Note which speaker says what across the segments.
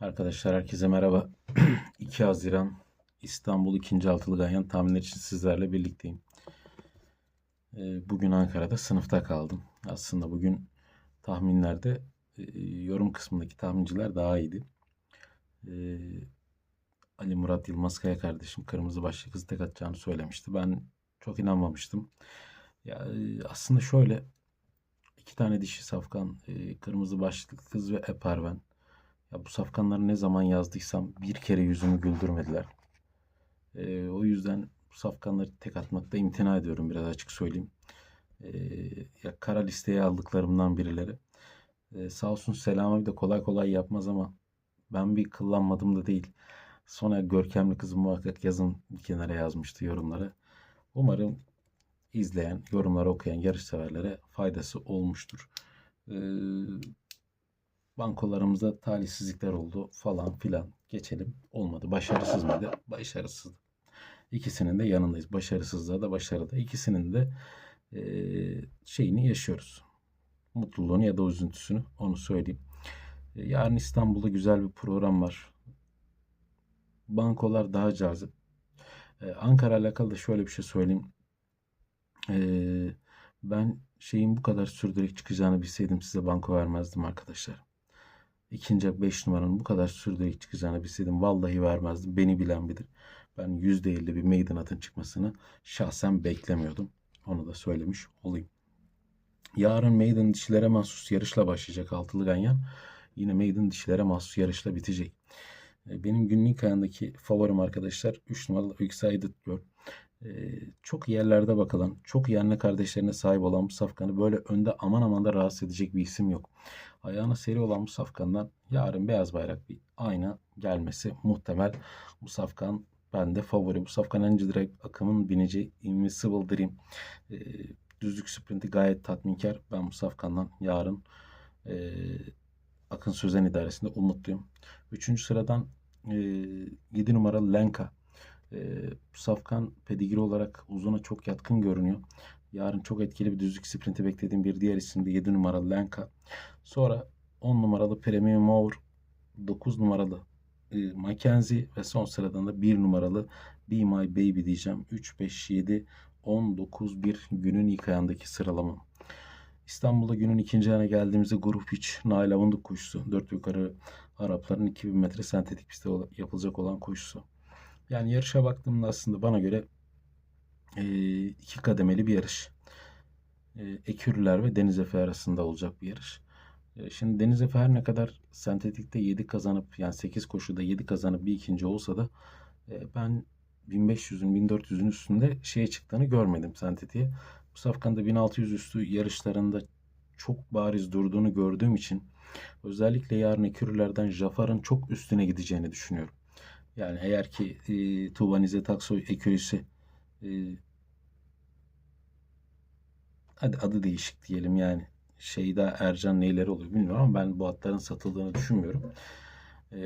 Speaker 1: Arkadaşlar herkese merhaba. 2 Haziran İstanbul 2. Altılı Ganyan tahminler için sizlerle birlikteyim. Ee, Bugün Ankara'da sınıfta kaldım. Aslında bugün tahminlerde e, yorum kısmındaki tahminciler daha iyiydi. Ee, Ali Murat Yılmazkaya kardeşim kırmızı başlı kızı tek atacağını söylemişti. Ben çok inanmamıştım. Ya e, aslında şöyle iki tane dişi safkan, e, kırmızı başlıklı kız ve Eperven. Ya bu safkanları ne zaman yazdıysam bir kere yüzümü güldürmediler. Ee, o yüzden bu safkanları tek atmakta imtina ediyorum biraz açık söyleyeyim. Ee, ya kara listeye aldıklarımdan birileri. Ee, sağ olsun Selam abi de kolay kolay yapmaz ama ben bir kıllanmadım da değil. Sonra görkemli kızım muhakkak yazın bir kenara yazmıştı yorumlara. Umarım izleyen, yorumları okuyan yarışseverlere faydası olmuştur. Ee, bankolarımızda talihsizlikler oldu falan filan. Geçelim. Olmadı. Başarısız mıydı? Başarısız. İkisinin de yanındayız. Başarısızlığa da başarıda. İkisinin de eee, şeyini yaşıyoruz. Mutluluğunu ya da üzüntüsünü onu söyleyeyim. E, Yarın İstanbul'da güzel bir program var. Bankolar daha cazip. E, Ankara alakalı da şöyle bir şey söyleyeyim. E, ben şeyin bu kadar sürdürerek çıkacağını bilseydim size banko vermezdim arkadaşlar. İkinci 5 numaranın bu kadar sürdürerek çıkacağını bilseydim vallahi vermezdim. Beni bilen bilir. Ben %50 bir maiden atın çıkmasını şahsen beklemiyordum. Onu da söylemiş olayım. Yarın maiden dişilere mahsus yarışla başlayacak altılı ganyan. Yine maiden dişilere mahsus yarışla bitecek. E, Benim günlük ayağındaki favorim arkadaşlar 3 numaralı Excited Girl. Ee, çok yerlerde bakılan, çok anne kardeşlerine sahip olan bu safkanı böyle önde aman aman da rahatsız edecek bir isim yok. Ayağına seri olan bu safkandan yarın beyaz bayrak bir ayna gelmesi muhtemel. Bu safkan bende favori. Bu safkan önce direkt akımın binici Invisible Dream. Ee, düzlük sprinti gayet tatminkar. Ben bu safkandan yarın e, Akın Sözen idaresinde umutluyum. Üçüncü sıradan e, 7 numaralı Lenka. E, Safkan pedigri olarak uzuna çok yatkın görünüyor. Yarın çok etkili bir düzlük sprinti beklediğim bir diğer isim de 7 numaralı Lenka. Sonra 10 numaralı Premium Mower, 9 numaralı e, Mackenzie ve son sıradan da 1 numaralı Be My Baby diyeceğim. 3, 5, 7, 10, 9, 1 günün ilk ayağındaki sıralamam. İstanbul'da günün ikinci ayına geldiğimizde grup 3 Nail Avunduk koşusu. 4 yukarı Arapların 2000 metre sentetik pistte yapılacak olan koşusu. Yani yarışa baktığımda aslında bana göre e, iki kademeli bir yarış. E, Ekürüler ve Deniz Efe arasında olacak bir yarış. E, şimdi Deniz Efe her ne kadar sentetikte 7 kazanıp yani 8 koşuda 7 kazanıp bir ikinci olsa da e, ben 1500'ün 1400'ün üstünde şeye çıktığını görmedim sentetiğe. Bu safkanda 1600 üstü yarışlarında çok bariz durduğunu gördüğüm için özellikle yarın Ekürülerden Jafar'ın çok üstüne gideceğini düşünüyorum. Yani eğer ki e, Tuğba Nizet Aksoy ekürisi e, hadi adı değişik diyelim yani Şeyda Ercan neyleri oluyor bilmiyorum ama ben bu atların satıldığını düşünmüyorum. E,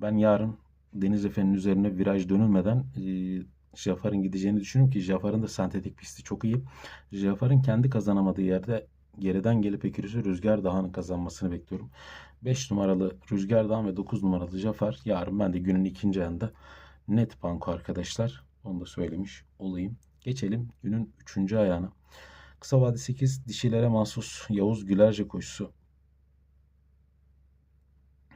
Speaker 1: ben yarın Deniz Efe'nin üzerine viraj dönülmeden e, Jafar'ın gideceğini düşünüyorum ki Jafar'ın da sentetik pisti çok iyi. Jafar'ın kendi kazanamadığı yerde geriden gelip ekürüsü Rüzgar Dağı'nın kazanmasını bekliyorum. 5 numaralı Rüzgar Dağ ve 9 numaralı Jafar. Yarın ben de günün ikinci ayında net banko arkadaşlar. Onu da söylemiş olayım. Geçelim günün üçüncü ayağına. Kısa vade 8 dişilere mahsus Yavuz Gülerce koşusu.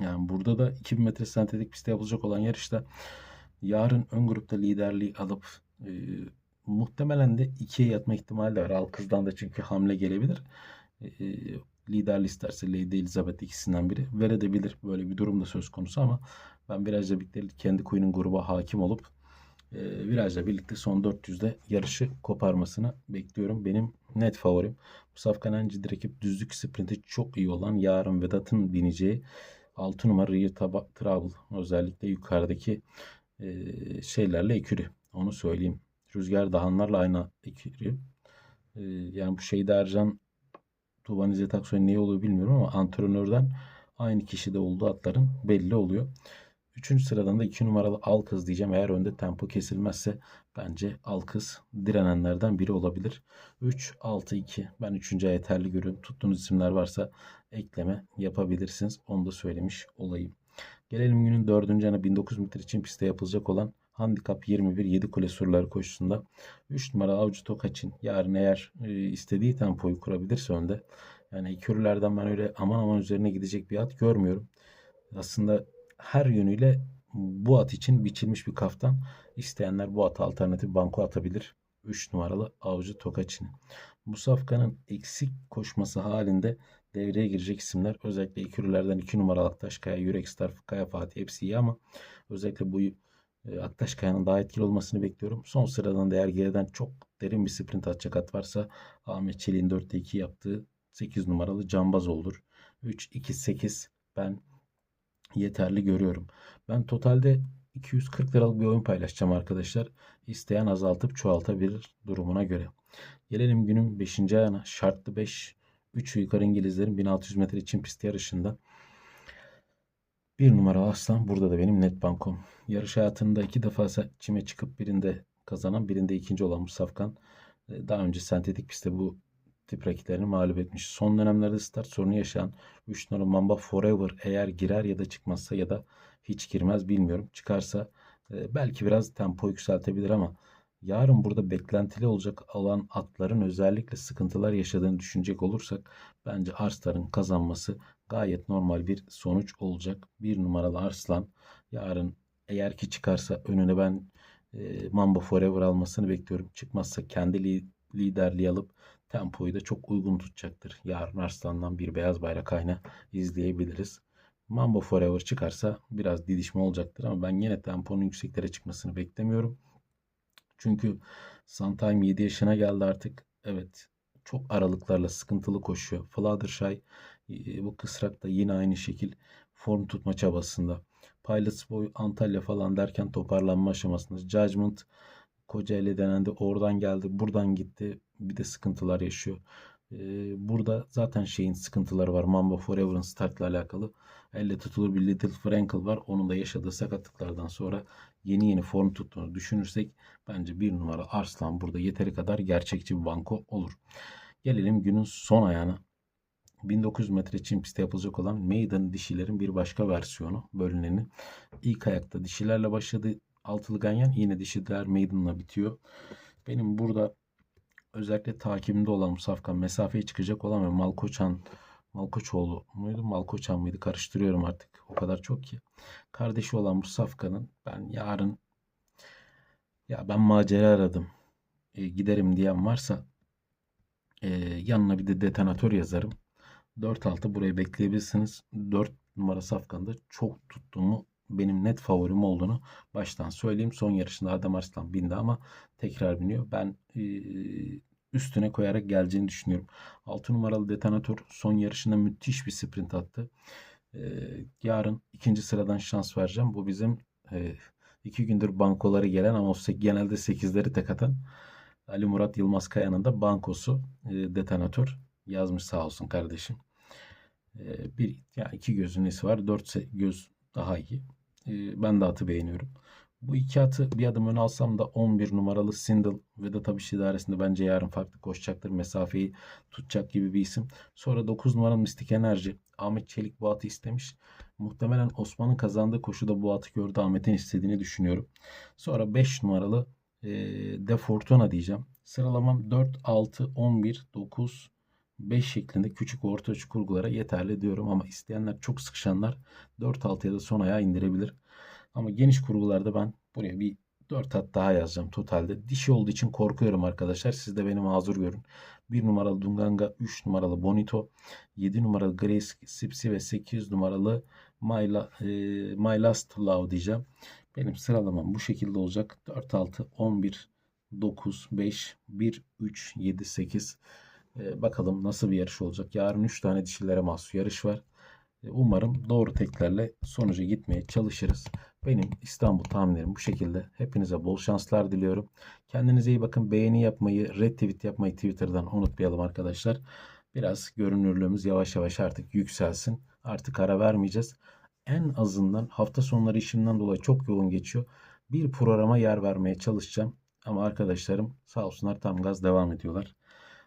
Speaker 1: Yani burada da 2000 metre sentetik pistte yapılacak olan yarışta yarın ön grupta liderliği alıp e, muhtemelen de ikiye yatma ihtimali de var. Alkız'dan da çünkü hamle gelebilir. E, liderliği isterse Lady Elizabeth ikisinden biri verebilir. Böyle bir durum da söz konusu ama ben Viraj'la birlikte kendi kuyunun gruba hakim olup e, Viraj'la birlikte son 400'de yarışı koparmasını bekliyorum. Benim net favorim. Bu Safkan Enci'de rakip düzlük sprinti çok iyi olan yarın Vedat'ın bineceği 6 numara Rear Trouble. Özellikle yukarıdaki e, şeylerle ekürü. Onu söyleyeyim. Rüzgar Dağınlar'la aynı ekürü. E, yani bu şeyde Ercan Tuğba İzzet Aksoy ne oluyor bilmiyorum ama antrenörden aynı kişide olduğu atların belli oluyor. Üçüncü sıradan da 2 numaralı Alkız diyeceğim. Eğer önde tempo kesilmezse bence Alkız direnenlerden biri olabilir. 3, 6, 2. Ben 3. yeterli görüyorum. Tuttuğunuz isimler varsa ekleme yapabilirsiniz. Onu da söylemiş olayım. Gelelim günün dördüncü ana 1900 metre için pistte yapılacak olan Handikap 21 7 kule surları koşusunda 3 numara Avcı Tokaç'ın yarın eğer e, istediği tempoyu kurabilirse önde. Yani ekürlerden ben öyle aman aman üzerine gidecek bir at görmüyorum. Aslında her yönüyle bu at için biçilmiş bir kaftan. İsteyenler bu ata alternatif banko atabilir. 3 numaralı Avcı Tokaç'ın. Bu safkanın eksik koşması halinde devreye girecek isimler özellikle ekürlerden 2 numaralı Aktaşkaya, Yürek Star, Kaya Fatih hepsi iyi ama özellikle bu e, Aktaşkaya'nın daha etkili olmasını bekliyorum. Son sıradan da eğer geriden çok derin bir sprint atacak at varsa Ahmet Çelik'in 4'te 2 yaptığı 8 numaralı Cambaz olur. 3-2-8 ben yeterli görüyorum. Ben totalde 240 liralık bir oyun paylaşacağım arkadaşlar. İsteyen azaltıp çoğaltabilir durumuna göre. Gelelim günün 5. ayağına. Şartlı 5. 3 yukarı İngilizlerin 1600 metre için pist yarışında. Bir numara Aslan burada da benim net bankom. Yarış hayatında iki defa çime çıkıp birinde kazanan birinde ikinci olan Musafkan e, daha önce sentetik pistte bu tip rakiplerini mağlup etmiş. Son dönemlerde start sorunu yaşayan 3 numara Mamba Forever eğer girer ya da çıkmazsa ya da hiç girmez bilmiyorum. Çıkarsa e, belki biraz tempo yükseltebilir ama yarın burada beklentili olacak olan atların özellikle sıkıntılar yaşadığını düşünecek olursak bence Arslan'ın kazanması gayet normal bir sonuç olacak. Bir numaralı Arslan yarın eğer ki çıkarsa önüne ben e, Mamba Forever almasını bekliyorum. Çıkmazsa kendi li liderliği alıp tempoyu da çok uygun tutacaktır. Yarın Arslan'dan bir beyaz bayrak ayna izleyebiliriz. Mambo Forever çıkarsa biraz didişme olacaktır ama ben yine temponun yükseklere çıkmasını beklemiyorum. Çünkü Suntime 7 yaşına geldi artık. Evet çok aralıklarla sıkıntılı koşuyor. Fluttershy bu kısrak da yine aynı şekil form tutma çabasında. Pilots Boy Antalya falan derken toparlanma aşamasında. Judgment Kocaeli denendi. Oradan geldi. Buradan gitti. Bir de sıkıntılar yaşıyor. Ee, burada zaten şeyin sıkıntıları var. Mamba Forever'ın startla alakalı. Elle tutulur bir Little Frankel var. Onun da yaşadığı sakatlıklardan sonra yeni yeni form tuttuğunu düşünürsek bence bir numara Arslan burada yeteri kadar gerçekçi bir banko olur. Gelelim günün son ayağına. 1900 metre çim pistte yapılacak olan Maiden dişilerin bir başka versiyonu bölüneni. İlk ayakta dişilerle başladı. Altılı ganyan yine dişiler Maiden'la bitiyor. Benim burada özellikle takibimde olan bu safkan mesafeye çıkacak olan ve Malkoçan Malkoçoğlu muydu? Malkoçan mıydı? Karıştırıyorum artık. O kadar çok ki. Kardeşi olan bu safkanın ben yarın ya ben macera aradım. E, giderim diyen varsa e, yanına bir de detonatör yazarım. 4-6 burayı bekleyebilirsiniz. 4 numara safkanda çok tuttuğumu benim net favorim olduğunu baştan söyleyeyim. Son yarışında Adem Arslan bindi ama tekrar biniyor. Ben e, üstüne koyarak geleceğini düşünüyorum. 6 numaralı detonatör son yarışında müthiş bir sprint attı. E, yarın ikinci sıradan şans vereceğim. Bu bizim e, iki gündür bankoları gelen ama genelde 8'leri tek atan Ali Murat Yılmaz Kaya'nın da bankosu detonatör yazmış sağ olsun kardeşim. bir yani iki gözün nesi var? Dört göz daha iyi. ben de atı beğeniyorum. Bu iki atı bir adım öne alsam da 11 numaralı Sindel ve de tabii idaresinde bence yarın farklı koşacaktır. Mesafeyi tutacak gibi bir isim. Sonra 9 numaralı Mistik Enerji. Ahmet Çelik bu atı istemiş. Muhtemelen Osman'ın kazandığı koşuda bu atı gördü. Ahmet'in istediğini düşünüyorum. Sonra 5 numaralı e, De Fortuna diyeceğim. Sıralamam 4, 6, 11, 9, 5 şeklinde küçük orta ölçü kurgulara yeterli diyorum ama isteyenler çok sıkışanlar 4-6'ya da son ayağa indirebilir. Ama geniş kurgularda ben buraya bir 4 at daha yazacağım totalde. Dişi olduğu için korkuyorum arkadaşlar. Siz de beni mazur görün. 1 numaralı Dunganga, 3 numaralı Bonito, 7 numaralı Grace Sipsi ve 8 numaralı My, e, My Last Love diyeceğim. Benim sıralamam bu şekilde olacak. 4, 6, 11, 9, 5, 1, 3, 7, 8. E, bakalım nasıl bir yarış olacak. Yarın 3 tane dişilere mahsus yarış var. E, umarım doğru teklerle sonuca gitmeye çalışırız. Benim İstanbul tahminlerim bu şekilde. Hepinize bol şanslar diliyorum. Kendinize iyi bakın. Beğeni yapmayı, retweet yapmayı Twitter'dan unutmayalım arkadaşlar. Biraz görünürlüğümüz yavaş yavaş artık yükselsin. Artık ara vermeyeceğiz. En azından hafta sonları işimden dolayı çok yoğun geçiyor. Bir programa yer vermeye çalışacağım. Ama arkadaşlarım sağ olsunlar tam gaz devam ediyorlar.